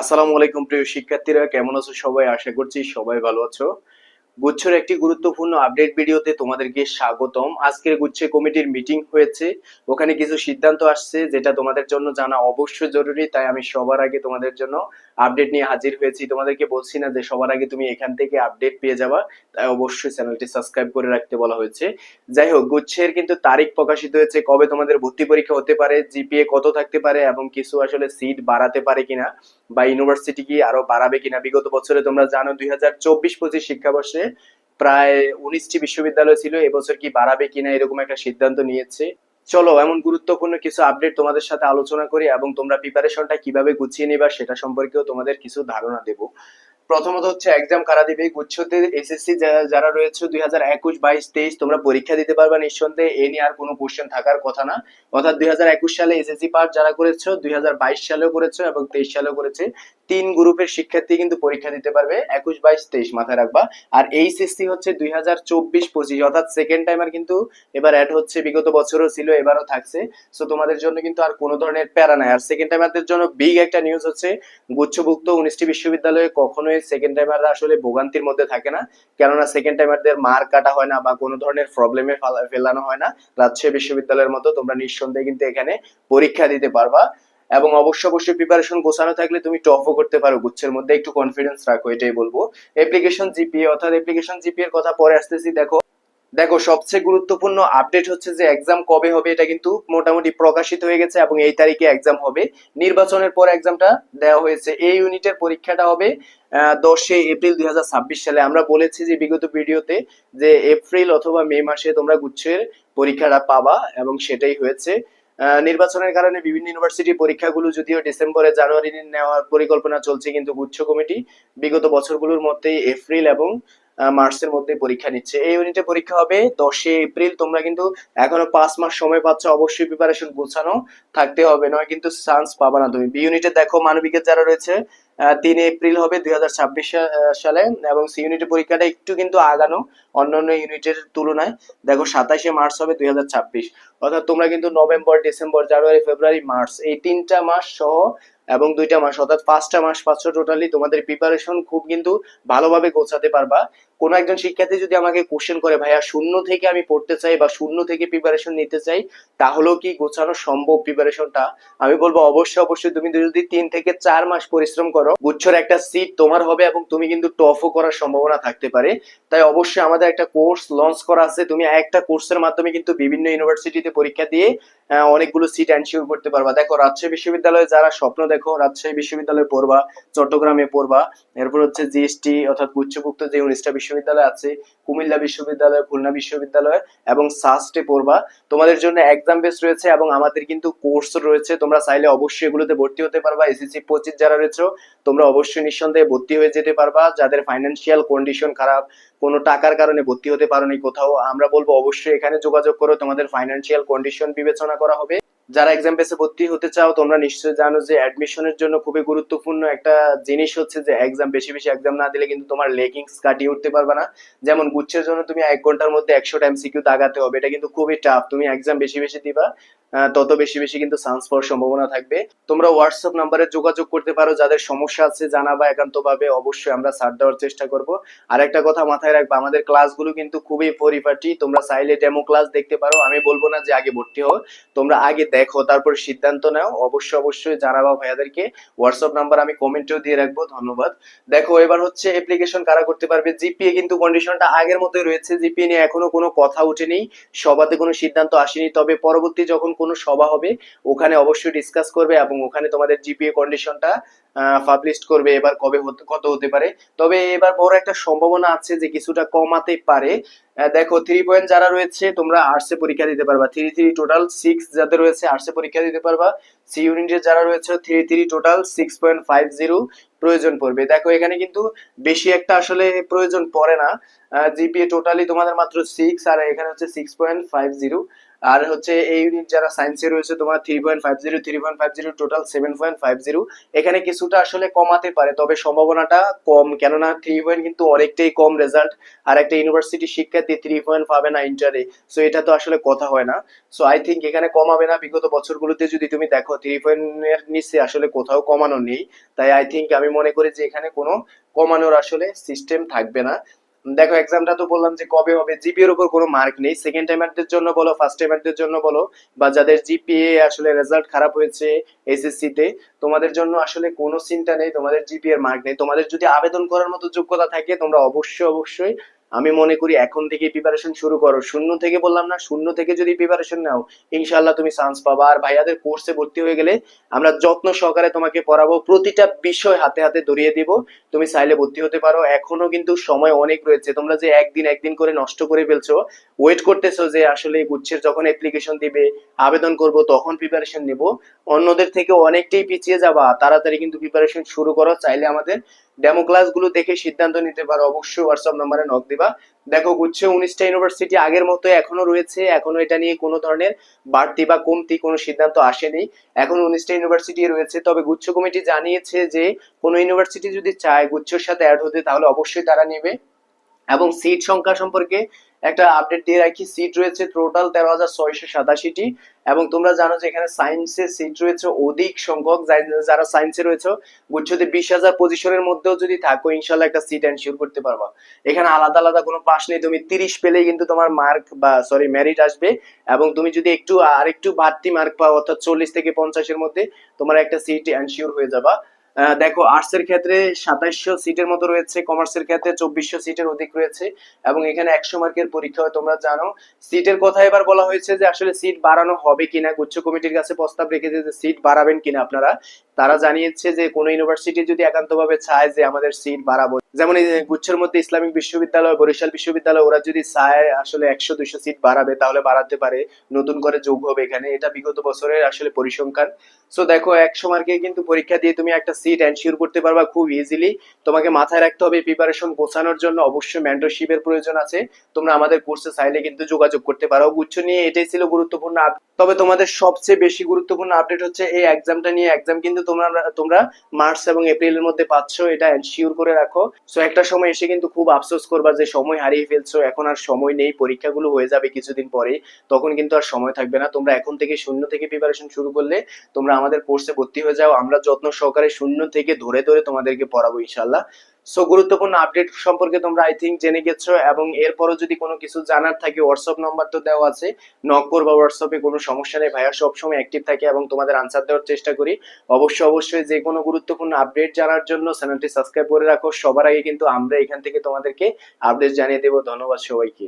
আসসালামু আলাইকুম প্রিয় শিক্ষার্থীরা, কেমন আছো সবাই? আশা করছি সবাই ভালো আছো। গুচ্ছের একটি গুরুত্বপূর্ণ আপডেট ভিডিওতে তোমাদেরকে স্বাগতম। আজকের গুচ্ছে কমিটির মিটিং হয়েছে, ওখানে কিছু সিদ্ধান্ত আসছে যেটা তোমাদের জন্য জানা অবশ্যই জরুরি, তাই আমি সবার আগে তোমাদের জন্য আপডেট নিয়ে হাজির হয়েছি। তোমাদেরকে বলছি না যে সবার আগে তুমি এখান থেকে আপডেট পেয়ে যাবা, তাই অবশ্যই চ্যানেলটি সাবস্ক্রাইব করে রাখতে বলা হয়েছে। যাই হোক, গুচ্ছের কিন্তু তারিখ প্রকাশিত হয়েছে, কবে তোমাদের ভর্তি পরীক্ষা হতে পারে, জিপিএ কত থাকতে পারে এবং কিছু আসলে সিট বাড়াতে পারে কিনা বা ইউনিভার্সিটি কি আরও বাড়াবে কিনা? বিগত বছরে তোমরা জানো দুই হাজার চব্বিশ পঁচিশ শিক্ষাবর্ষে প্রায় উনিশটি বিশ্ববিদ্যালয় ছিল। এবছর কি বাড়াবে কিনা এরকম একটা সিদ্ধান্ত নিয়েছে। চলো, এমন গুরুত্বপূর্ণ কিছু আপডেট তোমাদের সাথে আলোচনা করি এবং তোমরা প্রিপারেশনটা কীভাবে গুছিয়ে নিবা সেটা সম্পর্কেও তোমাদের কিছু ধারণা দেব। প্রথমত হচ্ছে এক্সাম কারা দিবে? গুচ্ছতে এসএসসি যারা রয়েছে দুই হাজার একুশ, বাইশ, তেইশ, তোমরা পরীক্ষা দিতে পারবা নিঃসন্দেহে। এ নিয়ে আর কোনো কোশ্চেন থাকার কথা না। অর্থাৎ দুই হাজার একুশ সালে এসএসসি পাস যারা করেছ, দুই হাজার বাইশ সালেও করেছ এবং তেইশ সালেও করেছে, তিন গ্রুপের শিক্ষার্থী কিন্তু পরীক্ষা দিতে পারবে। একুশ, বাইশ, তেইশ মাথায় রাখবা। আর এইচএসসি হচ্ছে দুই হাজার চব্বিশ পঁচিশ, অর্থাৎ সেকেন্ড টাইমার কিন্তু এবার অ্যাড হচ্ছে, বিগত বছরও ছিল, এবারও থাকছে। সো তোমাদের জন্য কিন্তু আর কোনো ধরনের প্যারা নাই। আর সেকেন্ড টাইমারদের জন্য বিগ একটা নিউজ হচ্ছে, গুচ্ছভুক্ত উনিশটি বিশ্ববিদ্যালয়ে কখনোই সেকেন্ড টাইমাররা আসলে ভোগান্তির মধ্যে থাকে না। কেননা সেকেন্ড টাইমারদের মার কাটা হয় না বা কোনো ধরনের প্রবলেমে ফেলানো হয় না। রাজশাহী বিশ্ববিদ্যালয়ের মতো তোমরা নিঃসন্দেহে কিন্তু এখানে পরীক্ষা দিতে পারবা। এবং অবশ্য অবশ্যই প্রিপারেশন গোছানো থাকলে তুমি টপও করতে পারো। গুচ্ছের মধ্যে একটু কনফিডেন্স রাখো, এটাই বলব। অ্যাপ্লিকেশন জিপিএ অর্থাৎ অ্যাপ্লিকেশন জিপিএর কথা পরে আসতেছি, দেখো। দেখো, সবচেয়ে গুরুত্বপূর্ণ আপডেট হচ্ছে যে এক্সাম কবে হবে এটা কিন্তু মোটামুটি প্রকাশিত হয়ে গেছে এবং এই তারিখে এক্সাম হবে। নির্বাচনের পর এক্সামটা দেওয়া হয়েছে। এই ইউনিটের পরীক্ষাটা হবে দশই এপ্রিল দুই সালে। আমরা বলেছি যে বিগত ভিডিওতে যে এপ্রিল অথবা মে মাসে তোমরা গুচ্ছের পরীক্ষাটা পাবা এবং সেটাই হয়েছে। নির্বাচনের কারণে বিভিন্ন ইউনিভার্সিটি পরীক্ষাগুলো যদিও ডিসেম্বরে জানুয়ারি নেওয়ার পরিকল্পনা চলছে কিন্তু গুচ্ছ কমিটি বিগত বছরগুলোর মধ্যেই এপ্রিল এবং মার্চের মধ্যে পরীক্ষা নিচ্ছে। এই ইউনিটে পরীক্ষা হবে দশই এপ্রিল তোমরা কিন্তু এখনও পাঁচ মাস সময় পাচ্ছ, অবশ্যই প্রিপারেশন গোছানো থাকতে হবে, নয় কিন্তু চান্স পাবা না তুমি। বি ইউনিটে দেখো মানবিকের যারা রয়েছে তিন এপ্রিল হবে দুই হাজার ছাব্বিশ সালে এবং সি ইউনিটের পরীক্ষাটা একটু কিন্তু আগানো অন্যান্য ইউনিটের তুলনায়। দেখো সাতাশে মার্চ হবে দুই হাজার ছাব্বিশ। অর্থাৎ তোমরা কিন্তু November December January February March এই তিনটা মাস সহ এবং দুইটা মাস, অর্থাৎ পাঁচটা মাস পাচ্ছ টোটালি তোমাদের প্রিপারেশন খুব কিন্তু ভালোভাবে গোছাতে পারবা। কোন একজন শিক্ষার্থী যদি আমাকে কোশ্চেন করে, ভাইয়া, শূন্য থেকে আমি পড়তে চাই বা শূন্য থেকে প্রিপারেশন নিতে চাই, তাহলেও কি গোছানো সম্ভব প্রিপারেশনটা আমি বলব, অবশ্যই অবশ্যই। তুমি যদি তিন থেকে চার মাস পরিশ্রম করো, গুচ্ছর একটা সিট তোমার হবে এবং তুমি কিন্তু টফও করার সম্ভাবনা থাকতে পারে। তাই অবশ্যই আমাদের একটা কোর্স লঞ্চ করা আছে। তুমি একটা কোর্সের মাধ্যমে কিন্তু বিভিন্ন ইউনিভার্সিটিতে পরীক্ষা দিয়ে অনেকগুলো সিট এনশিওর করতে পারবা। দেখো, রাজশাহী বিশ্ববিদ্যালয়ে যারা স্বপ্ন দেখো, রাজশাহী বিশ্ববিদ্যালয়ে পড়বা, চট্টগ্রামে পড়বা। এরপর হচ্ছে জিএসটি অর্থাৎ গুচ্ছভুক্ত যে উনিশটা বিশ্ববিদ্যালয় আছে, কুমিল্লা বিশ্ববিদ্যালয়, খুলনা বিশ্ববিদ্যালয় এবং সাস্টে পড়বা। তোমাদের জন্য এক্সাম বেস রয়েছে এবং আমাদের কিন্তু কোর্স রয়েছে। তোমরা চাইলে অবশ্যই এগুলোতে ভর্তি হতে পারবা। এসএসসি পঁচিশ যারা রয়েছে, তোমরা অবশ্যই নিঃসন্দেহে ভর্তি হয়ে যেতে পারবা। যাদের ফাইন্যান্সিয়াল কন্ডিশন খারাপ, কোনো টাকার কারণে ভর্তি হতে পারো নি কোথাও, আমরা বলব অবশ্যই এখানে যোগাযোগ করো। তোমাদের ফাইন্যান্সিয়াল কন্ডিশন বিবেচনা করা হবে। যারা এক্সাম বেসে ভর্তি হতে চাও, তোমরা নিশ্চয়ই জানো যে অ্যাডমিশনের জন্য খুবই গুরুত্বপূর্ণ একটা জিনিস হচ্ছে যে এক্সাম বেশি বেশি এক্সাম না দিলে কিন্তু তোমার লেগিংস কাটিয়ে উঠতে পারবে না। যেমন গুচ্ছের জন্য তুমি এক ঘণ্টার মধ্যে একশো টাইম সিকিউ দাগাতে হবে, এটা কিন্তু খুবই টাফ তুমি এক্সাম বেশি বেশি দিবা তত বেশি বেশি কিন্তু চান্স পাওয়ার সম্ভাবনা থাকবে। তোমরা হোয়াটসঅ্যাপ নাম্বারে যোগাযোগ করতে পারো, যাদের সমস্যা আছে জানাবা একান্তভাবে অবশ্যই আমরা ছাড় দেওয়ার চেষ্টা করব। আর একটা কথা মাথায় রাখবা, আমাদের ক্লাসগুলো কিন্তু খুবই পরিপাটি, তোমরা চাইলে ডেমো ক্লাস দেখতে পারো। আমি বলব না যে আগে ভর্তি হও, তোমরা আগে দেখো, তারপর সিদ্ধান্ত নাও। অবশ্যই অবশ্যই জানাবা ভাইয়াদেরকে। হোয়াটসঅ্যাপ নাম্বার আমি কমেন্টেও দিয়ে রাখব, ধন্যবাদ। দেখো, এবার হচ্ছে অ্যাপ্লিকেশন কারা করতে পারবে? জিপিএ কিন্তু কন্ডিশনটা আগের মতোই রয়েছে। জিপিএ নিয়ে এখনও কোনো কথা উঠেনি সবাতে কোনো সিদ্ধান্ত আসেনি। তবে পরবর্তী যখন কোনো সভা হবে। ওখানে অবশ্যই ডিসকাস করবে এবং ওখানে তোমাদের জিপিএ কন্ডিশনটা পাবলিশ করবে এবার কবে কত হতে পারে। তবে এবার বড় একটা সম্ভাবনা আছে যে কিছুটা কমাতে পারে। দেখো থ্রি পয়েন্ট যারা রয়েছে, তোমরা আর্টসে পরীক্ষা দিতে পারবা। থ্রি থ্রি টোটাল সিক্স যাদের রয়েছে আর্টসে পরীক্ষা দিতে পারবা। সি ইউনিটের যারা রয়েছে three three total six point five zero প্রয়োজন পড়বে। দেখো, এখানে কিন্তু বেশি একটা আসলে প্রয়োজন পড়ে না। জিপিএ টোটালি তোমাদের মাত্র সিক্স আর এখানে হচ্ছে সিক্স পয়েন্ট ফাইভ জিরো আর হচ্ছে এই ইউনিট যারা সায়েন্সে রয়েছে, তোমার three point five zero three point five zero total seven point five zero এখানে কিছুটা আসলে কমাতে পারে, তবে সম্ভাবনাটা কম। কেননা থ্রি পয়েন্ট কিন্তু অনেকটাই কম রেজাল্ট আর একটা ইউনিভার্সিটি শিক্ষার্থী থ্রি পয়েন্ট পাবে না ইন্টারে সো এটা তো আসলে কথা হয় না। সো আই থিঙ্ক এখানে কমাবে না। বিগত বছরগুলোতে যদি তুমি দেখো থ্রি পয়েন্টের নিচে আসলে কোথাও কমানো নেই। তাই আই থিঙ্ক আমি মনে করি যে এখানে কোনো কমানোর আসলে সিস্টেম থাকবে না। দেখো এক্সামটা তো বললাম যে কবে হবে? জিপি এর উপর কোনো মার্ক নেই। সেকেন্ড টাইমারদের জন্য বলো ফার্স্ট টাইমারদের জন্য বলো, বা যাদের জিপিএ আসলে রেজাল্ট খারাপ হয়েছে এসএসসি তে, তোমাদের জন্য আসলে কোনো চিন্তা নেই, তোমাদের জিপি এর মার্ক নেই। তোমাদের যদি আবেদন করার মতো যোগ্যতা থাকে, তোমরা অবশ্যই অবশ্যই আমি মনে করি এখন থেকে প্রিপারেশন শুরু করো। শূন্য থেকে বললাম না, শূন্য থেকে যদি প্রিপারেশন নাও ইনশাল্লাহ তুমি চান্স পাবা। আর ভাইয়াদের কোর্সে ভর্তি হয়ে গেলে আমরা যত্ন সহকারে তোমাকে পড়াবো, প্রতিটা বিষয় হাতে হাতে ধরিয়ে দিব। তুমি চাইলে ভর্তি হতে পারো। এখনও কিন্তু সময় অনেক রয়েছে। তোমরা যে একদিন একদিন করে নষ্ট করে ফেলছো ওয়েট করতেছো যে আসলে গুচ্ছের যখন অ্যাপ্লিকেশন দিবে, আবেদন করব, তখন প্রিপারেশন নেব। অন্যদের থেকে অনেকটাই পিছিয়ে যাবা। তাড়াতাড়ি কিন্তু প্রিপারেশন শুরু করো। চাইলে আমাদের ডেমো ক্লাসগুলো দেখে সিদ্ধান্ত নিতে পারো, অবশ্যই হোয়াটসঅ্যাপ নাম্বারে নক দিবা। দেখো, গুচ্ছ উনিশটা ইউনিভার্সিটি আগের মতো এখনও রয়েছে, এখনও এটা নিয়ে কোনো ধরনের বাড়তি বা কমতি কোনো সিদ্ধান্ত আসেনি। এখন উনিশটা ইউনিভার্সিটি রয়েছে, তবে গুচ্ছ কমিটি জানিয়েছে যে, কোনো ইউনিভার্সিটি যদি চায় গুচ্ছর সাথে অ্যাড হতে, তাহলে অবশ্যই তারা নেবে। এবং সিট সংখ্যা সম্পর্কে একটা আপডেট দিয়ে রাখি। সিট রয়েছে টোটাল তেরো হাজার ছয়শো সাতাশিটি এবং তোমরা জানো যে এখানে সায়েন্সের সিট রয়েছে অধিক সংখ্যক। যারা সায়েন্সে রয়েছে, গুচ্ছতে বিশ হাজার পজিশনের মধ্যেও যদি থাকো ইনশাল্লাহ একটা সিট এনশিওর করতে পারবা। এখানে আলাদা আলাদা কোনো পাস নেই, তুমি তিরিশ পেলেই কিন্তু তোমার মার্ক বা সরি মেরিট আসবে এবং তুমি যদি একটু আর একটু বাড়তি মার্ক পাও, অর্থাৎ চল্লিশ থেকে পঞ্চাশের মধ্যে, তোমার একটা সিট এনশিওর হয়ে যাবা। দেখো আর্টস এর ক্ষেত্রে সাতাইশশো সিটের মতো রয়েছে কমার্সের ক্ষেত্রে চব্বিশশো সিটের অধিক রয়েছে, এবং এখানে একশো মার্কের পরীক্ষা হয়, তোমরা জানো। সিটের কথা এবার বলা হয়েছে যে, আসলে সিট বাড়ানো হবে কিনা, গুচ্ছ কমিটির কাছে প্রস্তাব রেখেছে যে সিট বাড়াবেন কিনা আপনারা। তারা জানিয়েছে যে, কোনো ইউনিভার্সিটি যদি একান্তভাবে চায় যে, আমাদের সিট বাড়াবো। যেমন এই গুচ্ছের মধ্যে ইসলামিক বিশ্ববিদ্যালয়, বরিশাল বিশ্ববিদ্যালয়, ওরা যদি চায় আসলে একশো, দুইশো সিট বাড়াবে, তাহলে বাড়াতে পারে। নতুন করে যোগ হবে এখানে। এটা বিগত বছরের আসলে পরিসংখ্যান। সো দেখো একশো মার্কে কিন্তু পরীক্ষা দিয়ে তুমি একটা সিট এনশিওর করতে পারবা খুব ইজিলি তোমাকে মাথায় রাখতে হবে প্রিপারেশন গোছানোর জন্য অবশ্যই মেন্টরশিপের প্রয়োজন আছে। তোমরা আমাদের কোর্সে চাইলে কিন্তু যোগাযোগ করতে পারো। গুচ্ছ নিয়ে এটাই ছিল গুরুত্বপূর্ণ তবে তোমাদের সবচেয়ে বেশি গুরুত্বপূর্ণ আপডেট হচ্ছে এই এক্সামটা নিয়ে। এক্সাম কিন্তু তোমরা তোমরা মার্চ এবং এপ্রিলের মধ্যে পাচ্ছ। এটা এনশিওর করে রাখো। সো একটা সময় এসে কিন্তু খুব আফসোস করবা যে, সময় হারিয়ে ফেলছো, এখন আর সময় নেই, পরীক্ষাগুলো হয়ে যাবে কিছুদিন পরে। তখন কিন্তু আর সময় থাকবে না। তোমরা এখন থেকে শূন্য থেকে প্রিপারেশন শুরু করলে তোমরা আমাদের কোর্সে ভর্তি হয়ে যাও। আমরা যত্ন সহকারে শূন্য থেকে ধরে ধরে তোমাদেরকে পড়াবো ইনশাল্লাহ সো গুরুত্বপূর্ণ আপডেট সম্পর্কে তোমরা আই থিঙ্ক জেনে গেছো এবং এরপরও যদি কোনো কিছু জানার থাকে হোয়াটসঅ্যাপ নাম্বার তো দেওয়া আছে। নক করবা হোয়াটসঅ্যাপে কোনো সমস্যা নেই ভাইয়া, সবসময় অ্যাক্টিভ থাকে এবং তোমাদের আনসার দেওয়ার চেষ্টা করি। অবশ্যই অবশ্যই যে কোনো গুরুত্বপূর্ণ আপডেট জানার জন্য চ্যানেলটি সাবস্ক্রাইব করে রাখো। সবার আগে কিন্তু আমরা এখান থেকে তোমাদেরকে আপডেট জানিয়ে দেবো। ধন্যবাদ সবাইকে।